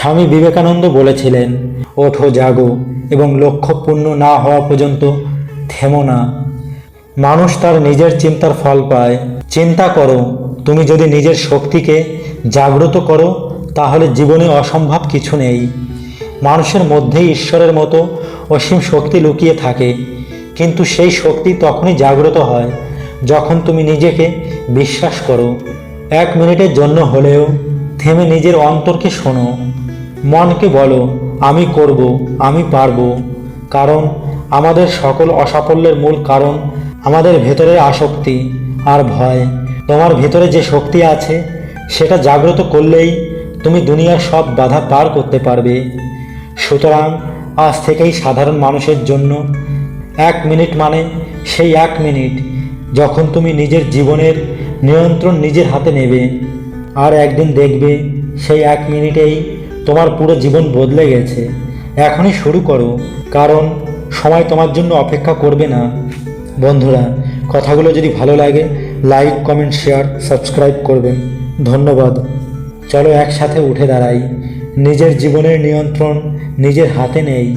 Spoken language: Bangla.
স্বামী বিবেকানন্দ বলেছিলেন, ওঠো, জাগো, এবং লক্ষ্য পূর্ণ না হওয়া পর্যন্ত থেমো না। মানুষ তার নিজের চিন্তার ফল পায়। চিন্তা করো, তুমি যদি নিজের শক্তিকে জাগ্রত করো, তাহলে জীবনে অসম্ভব কিছু নেই। মানুষের মধ্যেই ঈশ্বরের মতো অসীম শক্তি লুকিয়ে থাকে। কিন্তু সেই শক্তি তখনই জাগ্রত হয়, যখন তুমি নিজেকে বিশ্বাস করো। এক মিনিটের জন্য হলেও, থেমে নিজের অন্তরকে শোনো। মনকে বলো, আমি করব, আমি পারব। কারণ আমাদের সকল অসাফল্যের মূল কারণ আমাদের ভেতরের আসক্তি আর ভয়। তোমার ভেতরে যে শক্তি আছে, সেটা জাগ্রত করলেই তুমি দুনিয়ার সব বাধা পার করতে পারবে। সুতরাং আজ থেকেই সাধারণ মানুষের জন্য এক মিনিট মানে সেই এক মিনিট যখন তুমি নিজের জীবনের নিয়ন্ত্রণ নিজের হাতে নেবে। আর একদিন দেখবে সেই এক মিনিটেই তোমার পুরো জীবন বদলে গেছে। এখনই শুরু করো, কারণ সময় তোমার জন্য অপেক্ষা করবে না। বন্ধুরা, কথাগুলো যদি ভালো লাগে লাইক কমেন্ট শেয়ার সাবস্ক্রাইব করবেন। ধন্যবাদ। চলো একসাথে উঠে দাঁড়াই। নিজের জীবনের নিয়ন্ত্রণ নিজের হাতে নেই।